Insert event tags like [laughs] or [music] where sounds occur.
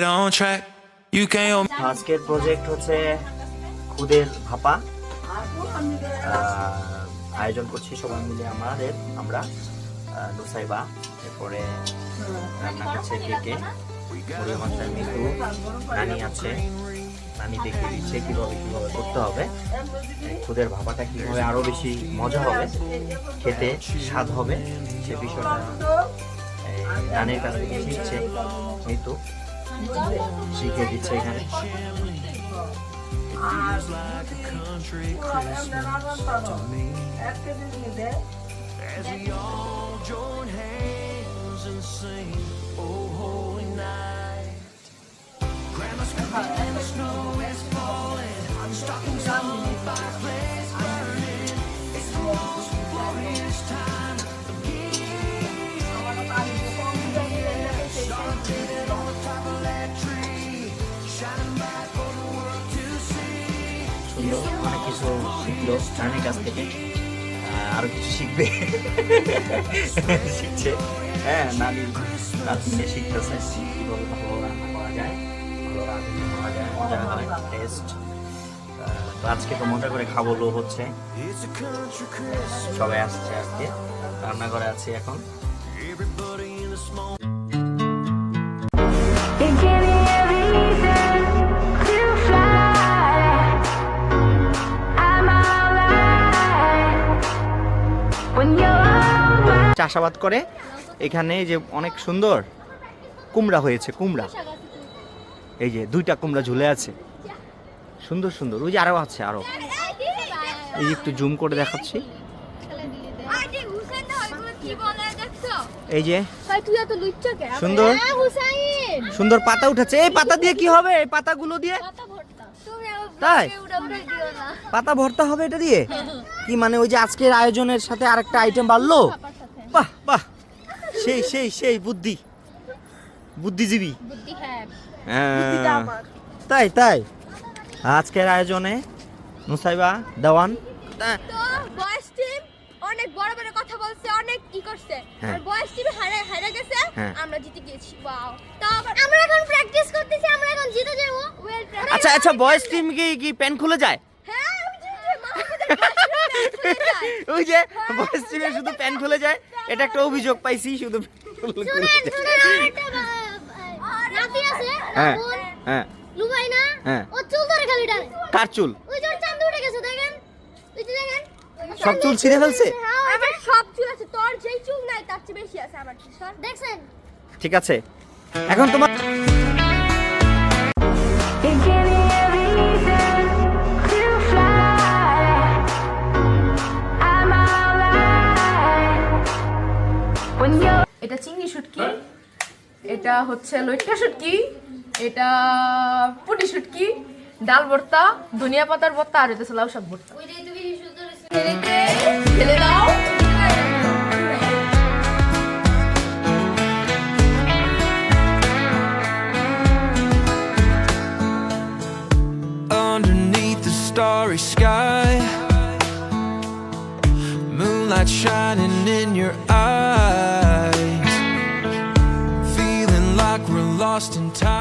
on track. You can't আজকের project হচ্ছে খুদের ভাপা। আয়োজন করছি সবাই মিলে আমাদের আমরা আহ, নুসাইবা এরপরে রান্না করছে কে কে। মুড়ি নানি আছে। নানি দেখিয়ে দিচ্ছে কীভাবে কীভাবে করতে হবে। খুদের ভাপাটা কীভাবে আরও বেশি মজা হবে খেতে স্বাদ হবে সে বিষয়টা এই নানির কাছ থেকে শিখছে মৃত্যু She gave you two hundred. As we all join hands and sing, Oh Holy Night. Grandma's cooking and the snow is falling. সুন্দর অনেক কিছু শিখলো নানির কাছ থেকে আহ, আরও কিছু শিখবে। শিখছে। হ্যাঁ নানি কাছ থেকে শিখতেছে কীভাবে ভালো রান্না করা যায় মজা টেস্ট আজকে তো মজা করে খাব লো হচ্ছে। সবাই আসছে আজকে। রান্না করে আছি এখন। চাষাবাদ করে। এখানে যে অনেক সুন্দর কুমড়া হয়েছে, কুমড়া। এই যে দুইটা কুমড়া ঝুলে আছে। সুন্দর সুন্দর। ওই যে আরও আছে আরও এই একটু জুম করে দেখাচ্ছি। এই যে সুন্দর। সুন্দর পাতা উঠেছে। এই পাতা দিয়ে কি হবে? এই পাতাগুলো দিয়ে? তাই? পাতা ভর্তা হবে এটা দিয়ে? কি মানে ওই যে আজকের আয়োজনের সাথে আরেকটা আইটেম বাড়লো? বাহ বাহ। সেই সেই সেই বুদ্ধি। বুদ্ধিজীবী। বুদ্ধি হ্যাঁ। হ্যাঁ। তাই তাই। আজকের আয়োজনে নুসাইবা দেওয়ান। তা- তো বয়েস টিম অনেক বড় বড় কথা বলছে অনেক কি করছে। আর বয়েস টিম হারে হারে গেছে। হ্যাঁ। আমরা জিতে গেছি ওয়াও তো আমরা এখন প্র্যাকটিস করতেছি আমরা এখন জিতে যাব। আচ্ছা আচ্ছা বয়েস টিম কি কি প্যান খুলে যায় হ্যাঁ আমি জিতে মাহমুদের [laughs] ওই যে বয়েস শুধু প্যান খুলে যায় এটা একটা অভিযোগ পাইছি শুধু হ্যাঁ হ্যাঁ। হ্যাঁ। ও চুল ধরে খালি টানে কার চুল? ওই যে ওর চাঁদ উঠে গেছে দেখেন? ওই যে দেখেন? সব চুল ছিঁড়ে ফেলছে? আমার সব চুল আছে তোর যেই চুল নাই তার চেয়ে বেশি আছে আমার দেখছেন? ঠিক আছে। এখন তোমার শুটকি এটা হচ্ছে লইট্টা শুটকি এটা পুটি শুটকি ডাল ভর্তা ধনিয়া পাতার ভর্তা আর এটা লাউ শাক ভর্তা ফেলে দাও underneath the starry sky. Moonlight shining in your eyes. Lost in time.